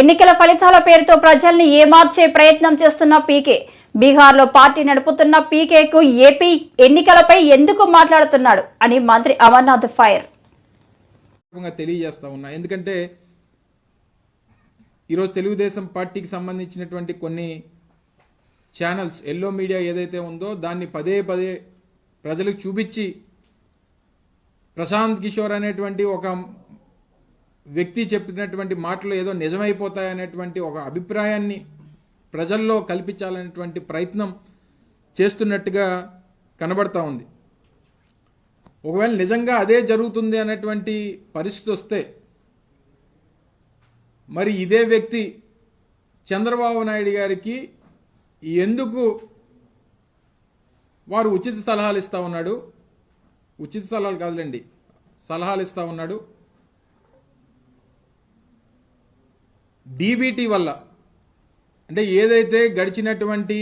ఎన్నికల ఫలితాల పేరుతో ప్రజల్ని ఏమార్చే ప్రయత్నం చేస్తున్న పీకే. బీహార్లో పార్టీ నడుపుతున్న పీకేకు ఏపీ ఎన్నికలపై ఎందుకు మాట్లాడుతున్నాడు అని మంత్రి అమర్నాథ్ ఫైర్. తెలియజేస్తా ఉన్నా. ఎందుకంటే ఈరోజు తెలుగుదేశం పార్టీకి సంబంధించినటువంటి కొన్ని ఛానల్స్ ఎల్లో మీడియా ఏదైతే ఉందో దాన్ని పదే పదే ప్రజలకు చూపించి ప్రశాంత్ కిషోర్ అనేటువంటి ఒక వ్యక్తి చెప్పినటువంటి మాటలు ఏదో నిజమైపోతాయనేటువంటి ఒక అభిప్రాయాన్ని ప్రజల్లో కల్పించాలనేటువంటి ప్రయత్నం చేస్తున్నట్టుగా కనబడతా ఉంది. ఒకవేళ నిజంగా అదే జరుగుతుంది అనేటువంటి పరిస్థితి వస్తే మరి ఇదే వ్యక్తి చంద్రబాబు నాయుడు గారికి ఎందుకు వారు ఉచిత సలహాలు ఇస్తూ ఉన్నాడు? ఉచిత సలహాలు కాదులేండి సలహాలు ఇస్తూ ఉన్నాడు. డీబీటీ వల్ల. అంటే ఏదైతే గడిచినటువంటి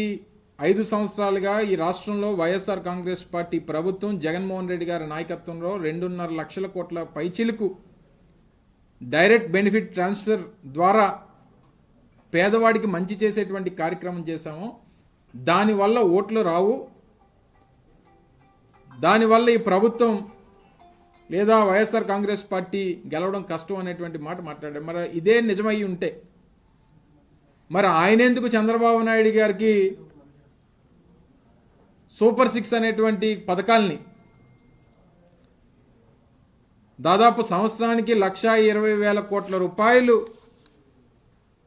ఐదు సంవత్సరాలుగా ఈ రాష్ట్రంలో వైఎస్ఆర్ కాంగ్రెస్ పార్టీ ప్రభుత్వం జగన్మోహన్ రెడ్డి గారి నాయకత్వంలో రెండున్నర లక్షల కోట్ల పైచిలుకు డైరెక్ట్ బెనిఫిట్ ట్రాన్స్ఫర్ ద్వారా పేదవాడికి మంచి చేసేటువంటి కార్యక్రమం చేశాము. దానివల్ల ఓట్లు రావు. దానివల్ల ఈ ప్రభుత్వం లేదా వైఎస్ఆర్ కాంగ్రెస్ పార్టీ గెలవడం కష్టం అనేటువంటి మాట మాట్లాడారు మరి ఇదే నిజమై ఉంటే మరి ఆయన ఎందుకు చంద్రబాబు నాయుడు గారికి సూపర్ సిక్స్ అనేటువంటి పథకాల్ని దాదాపు సంవత్సరానికి లక్ష ఇరవై వేల కోట్ల రూపాయలు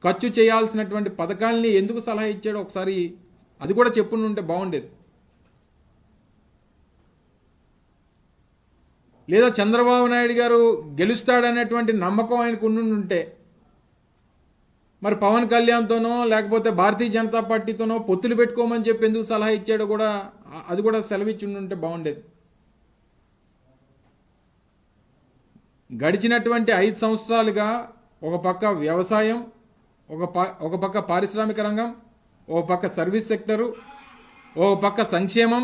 ఖర్చు చేయాల్సినటువంటి పథకాల్ని ఎందుకు సలహా ఇచ్చాడో ఒకసారి అది కూడా చెప్పుంటే బాగుండేది. లేదా చంద్రబాబు నాయుడు గారు గెలుస్తాడనేటువంటి నమ్మకం ఆయనకు ఉండుంటే మరి పవన్ కళ్యాణ్తోనో లేకపోతే భారతీయ జనతా పార్టీతోనో పొత్తులు పెట్టుకోమని చెప్పి ఎందుకు సలహా ఇచ్చాడో కూడా అది కూడా సెలవిచ్చి ఉంటే బాగుండేది. గడిచినటువంటి ఐదు సంవత్సరాలుగా ఒక పక్క వ్యవసాయం ఒక ప ఒక పక్క పారిశ్రామిక రంగం ఒక పక్క సర్వీస్ సెక్టరు ఒక పక్క సంక్షేమం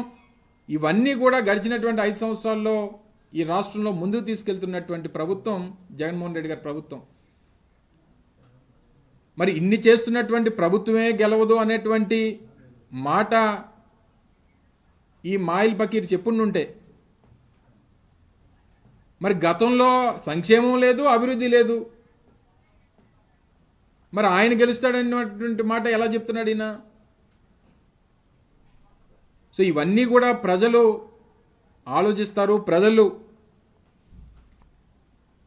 ఇవన్నీ కూడా గడిచినటువంటి ఐదు సంవత్సరాల్లో ఈ రాష్ట్రంలో ముందుకు తీసుకెళ్తున్నటువంటి ప్రభుత్వం జగన్మోహన్ రెడ్డి గారి ప్రభుత్వం. మరి ఇన్ని చేస్తున్నటువంటి ప్రభుత్వమే గెలవదు అనేటువంటి మాట ఈ మాయిల్ బకీర్ చెప్పుండుంటే. మరి గతంలో సంక్షేమం లేదు అభివృద్ధి లేదు. మరి ఆయన గెలుస్తాడన్నటువంటి మాట ఎలా చెప్తున్నాడు ఈయన? సో ఇవన్నీ కూడా ప్రజలు ఆలోచిస్తారు ప్రజలు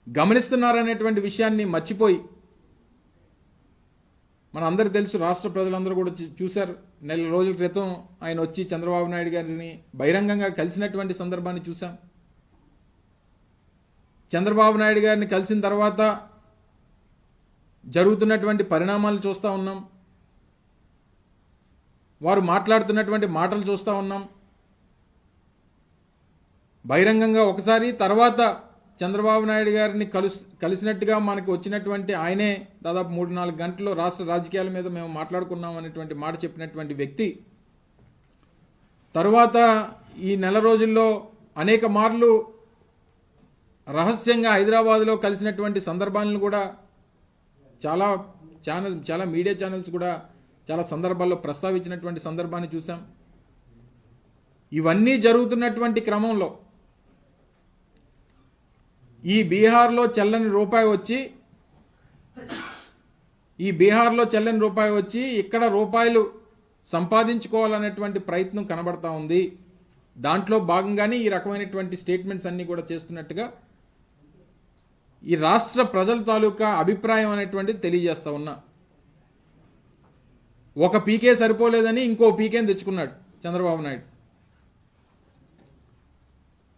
గమనిస్తున్నారనేటువంటి విషయాన్ని మర్చిపోయి మన అందరు తెలుసు రాష్ట్ర ప్రజలందరూ కూడా చూ- చూశారు. నెల రోజుల క్రితం ఆయన వచ్చి చంద్రబాబు నాయుడు గారిని బహిరంగంగా కలిసినటువంటి సందర్భాన్ని చూశాం. చంద్రబాబు నాయుడు గారిని కలిసిన తర్వాత జరుగుతున్నటువంటి పరిణామాలు చూస్తూ ఉన్నాం. వారు మాట్లాడుతున్నటువంటి మాటలు చూస్తూ ఉన్నాం. బహిరంగంగా ఒకసారి తర్వాత చంద్రబాబు నాయుడు గారిని కలుసు కలిసినట్టుగా మనకు వచ్చినటువంటి ఆయనే దాదాపు మూడు నాలుగు గంటలు రాష్ట్ర రాజకీయాల మీద మేము మాట్లాడుకున్నాం అనేటువంటి మాట చెప్పినటువంటి వ్యక్తి. తరువాత ఈ నెల రోజుల్లో అనేక మార్లు రహస్యంగా హైదరాబాద్లో కలిసినటువంటి సందర్భాలను కూడా చాలా ఛానల్ చాలా మీడియా ఛానల్స్ కూడా చాలా సందర్భాల్లో ప్రస్తావించినటువంటి సందర్భాన్ని చూసాం ఇవన్నీ జరుగుతున్నటువంటి క్రమంలో ఈ బీహార్లో చెల్లని రూపాయి వచ్చి ఈ బీహార్లో చెల్లని రూపాయి వచ్చి ఇక్కడ రూపాయలు సంపాదించుకోవాలనేటువంటి ప్రయత్నం కనబడతా ఉంది. దాంట్లో భాగంగానే ఈ రకమైనటువంటి స్టేట్మెంట్స్ అన్నీ కూడా చేస్తున్నట్టుగా ఈ రాష్ట్ర ప్రజల తాలూకా అభిప్రాయం అనేటువంటిది తెలియజేస్తా ఉన్నా. ఒక పీకే సరిపోలేదని ఇంకో పీకేని తెచ్చుకున్నాడు చంద్రబాబు నాయుడు.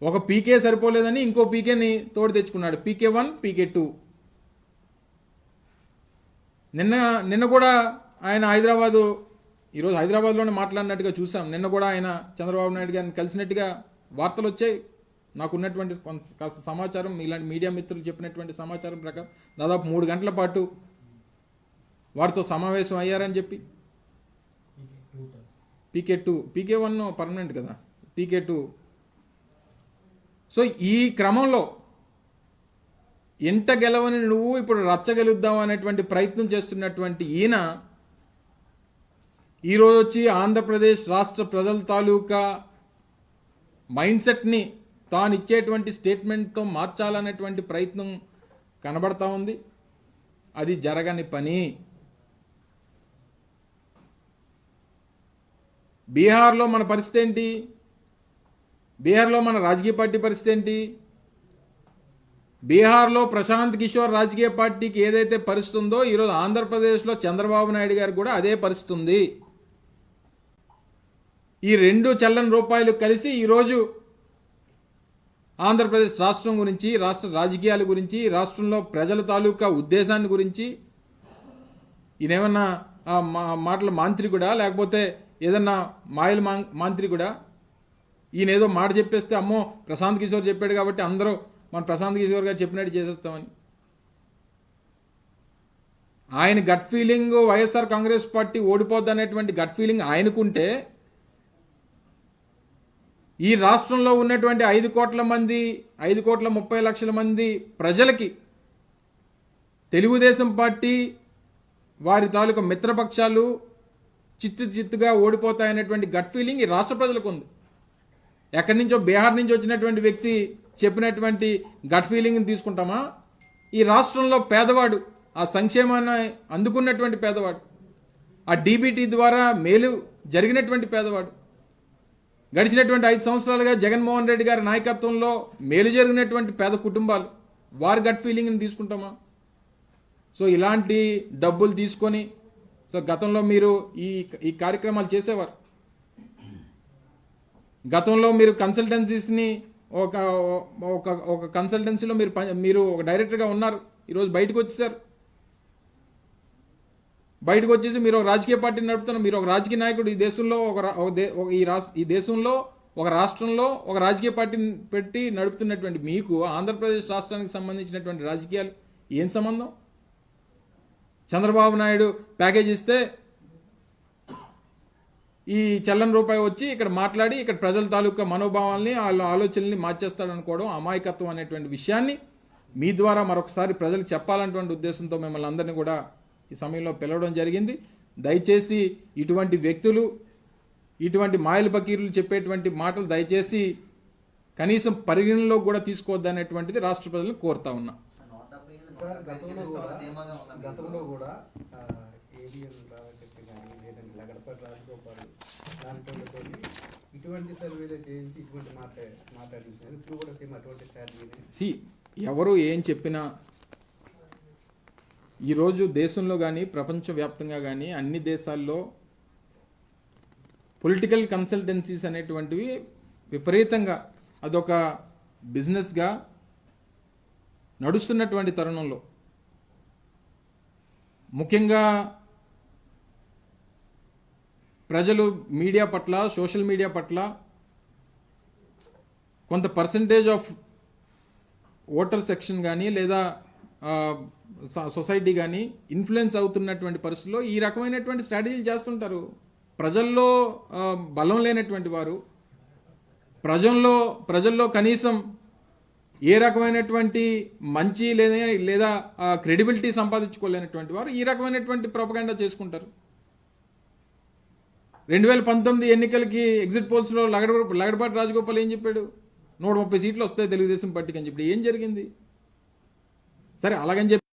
ఒక పీకే సరిపోలేదని ఇంకో పీకేని తోడు తెచ్చుకున్నాడు. PK one PK two. నిన్న నిన్న కూడా ఆయన హైదరాబాదు ఈరోజు హైదరాబాద్లోనే మాట్లాడినట్టుగా చూసాం. నిన్న కూడా ఆయన చంద్రబాబు నాయుడు గారిని కలిసినట్టుగా వార్తలు వచ్చాయి. నాకున్నటువంటి కొంత కాస్త సమాచారం ఇలాంటి మీడియా మిత్రులు చెప్పినటువంటి సమాచారం ప్రకారం దాదాపు మూడు గంటల పాటు వారితో సమావేశం అయ్యారని చెప్పి. PK two PK one permanent కదా. PK two. సో ఈ క్రమంలో ఇంట గెలవని నువ్వు ఇప్పుడు రచ్చగలుద్దాం అనేటువంటి ప్రయత్నం చేస్తున్నటువంటి ఈయన ఈరోజు వచ్చి ఆంధ్రప్రదేశ్ రాష్ట్ర ప్రజల తాలూకా మైండ్ సెట్ని తాను ఇచ్చేటువంటి స్టేట్మెంట్తో మార్చాలనేటువంటి ప్రయత్నం కనబడతా ఉంది. అది జరగని పని. బీహార్లో మన పరిస్థితి ఏంటి? బీహార్లో మన రాజకీయ పార్టీ పరిస్థితి ఏంటి? బీహార్లో ప్రశాంత్ కిషోర్ రాజకీయ పార్టీకి ఏదైతే పరిస్థితి ఉందో ఈరోజు ఆంధ్రప్రదేశ్లో చంద్రబాబు నాయుడు గారు కూడా అదే పరిస్థితి ఉంది. ఈ రెండు చల్లని రూపాయలు కలిసి ఈరోజు ఆంధ్రప్రదేశ్ రాష్ట్రం గురించి రాష్ట్ర రాజకీయాల గురించి రాష్ట్రంలో ప్రజల తాలూకా ఉద్దేశాన్ని గురించి ఈయనేమన్నా ఆ, మా- మాటల మాంత్రికుడా? లేకపోతే ఏదన్నా మాయల మాం- మాంత్రికుడా? ఈయన ఏదో మాట చెప్పేస్తే అమ్మో ప్రశాంత్ కిషోర్ చెప్పాడు కాబట్టి అందరూ మన ప్రశాంత్ కిషోర్ గారు చెప్పినట్టు చేసేస్తామని. ఆయన గట్ ఫీలింగ్ వైఎస్ఆర్ కాంగ్రెస్ పార్టీ ఓడిపోద్ది అనేటువంటి గట్ ఫీలింగ్ ఆయనకుంటే ఈ రాష్ట్రంలో ఉన్నటువంటి ఐదు కోట్ల మంది ఐదు కోట్ల ముప్పై లక్షల మంది ప్రజలకి తెలుగుదేశం పార్టీ వారి తాలూకా మిత్రపక్షాలు చిత్తు చిత్తుగా ఓడిపోతాయనేటువంటి గట్ ఫీలింగ్ ఈ రాష్ట్ర ప్రజలకు ఉంది ఎక్కడి నుంచో బీహార్ నుంచి వచ్చినటువంటి వ్యక్తి చెప్పినటువంటి గట్ ఫీలింగ్ని తీసుకుంటామా? ఈ రాష్ట్రంలో పేదవాడు ఆ సంక్షేమాన్ని అందుకున్నటువంటి పేదవాడు ఆ డీబీటీ ద్వారా మేలు జరిగినటువంటి పేదవాడు గడిచినటువంటి ఐదు సంవత్సరాలుగా జగన్మోహన్ రెడ్డి గారి నాయకత్వంలో మేలు జరిగినటువంటి పేద కుటుంబాలు వారి గట్ ఫీలింగ్ని తీసుకుంటామా? సో ఇలాంటి డబ్బులు తీసుకొని సో గతంలో మీరు ఈ ఈ కార్యక్రమాలు చేసేవారు. గతంలో మీరు కన్సల్టెన్సీస్ని ఒక ఒక ఒక కన్సల్టెన్సీలో మీరు మీరు ఒక డైరెక్టర్గా ఉన్నారు. ఈరోజు బయటకు వచ్చేసారు. బయటకు వచ్చేసి మీరు ఒక రాజకీయ పార్టీని నడుపుతున్నారు మీరు ఒక రాజకీయ నాయకుడు ఈ దేశంలో ఒక ఒక దే- ఒక ఈ రాష్ట్ర ఈ దేశంలో ఒక రాష్ట్రంలో ఒక రాజకీయ పార్టీని పెట్టి నడుపుతున్నటువంటి మీకు ఆంధ్రప్రదేశ్ రాష్ట్రానికి సంబంధించినటువంటి రాజకీయాలు ఏం సంబంధం? చంద్రబాబు నాయుడు ప్యాకేజ్ ఇస్తే ఈ చల్లని రూపాయి వచ్చి ఇక్కడ మాట్లాడి ఇక్కడ ప్రజల తాలూకా మనోభావాల్ని వాళ్ళ ఆలోచనల్ని మార్చేస్తాడనుకోవడం అమాయకత్వం అనేటువంటి విషయాన్ని మీ ద్వారా మరొకసారి ప్రజలు చెప్పాలన్నటువంటి ఉద్దేశంతో మిమ్మల్ని అందరినీ కూడా ఈ సమయంలో పిలవడం జరిగింది. దయచేసి ఇటువంటి వ్యక్తులు ఇటువంటి మాయల బకీరులు చెప్పేటువంటి మాటలు దయచేసి కనీసం పరిగణనలో కూడా తీసుకోవద్దనేటువంటిది రాష్ట్ర ప్రజలు కోరుతా ఉన్నా. గతంలో కూడా గతంలో కూడా కానీ లేదంటే రాజగోపాల్ దాంట్లో ఇటువంటి సర్వేలు చేయించి ఇటువంటి మాట్లాడి మాట్లాడించారు ఇప్పుడు కూడా సేమ్ అటువంటి ఎవరు ఏం చెప్పినా ఈరోజు దేశంలో కానీ ప్రపంచవ్యాప్తంగా కానీ అన్ని దేశాల్లో పొలిటికల్ కన్సల్టెన్సీస్ అనేటువంటివి విపరీతంగా అదొక బిజినెస్గా నడుస్తున్నటువంటి తరుణంలో. ముఖ్యంగా ప్రజలు మీడియా పట్ల సోషల్ మీడియా పట్ల కొంత పర్సంటేజ్ ఆఫ్ ఓటర్ సెక్షన్ కానీ లేదా స- సొసైటీ కానీ ఇన్ఫ్లుయెన్స్ అవుతున్నటువంటి పరిస్థితుల్లో ఈ రకమైనటువంటి స్ట్రాటజీలు చేస్తుంటారు. ప్రజల్లో బలం లేనటువంటి వారు ప్రజల్లో ప్రజల్లో కనీసం ఏ రకమైనటువంటి మంచి లేదా లేదా క్రెడిబిలిటీ సంపాదించుకోలేనటువంటి వారు ఈ రకమైనటువంటి ప్రొపగండా చేసుకుంటారు. రెండు వేల పంతొమ్మిది ఎన్నికలకి ఎగ్జిట్ పోల్స్లో లగడ లగడపాటి రాజగోపాల్ ఏం చెప్పాడు? నూట ముప్పై సీట్లు వస్తాయి తెలుగుదేశం పార్టీకి అని చెప్పి. ఏం జరిగింది? సరే అలాగని చెప్పి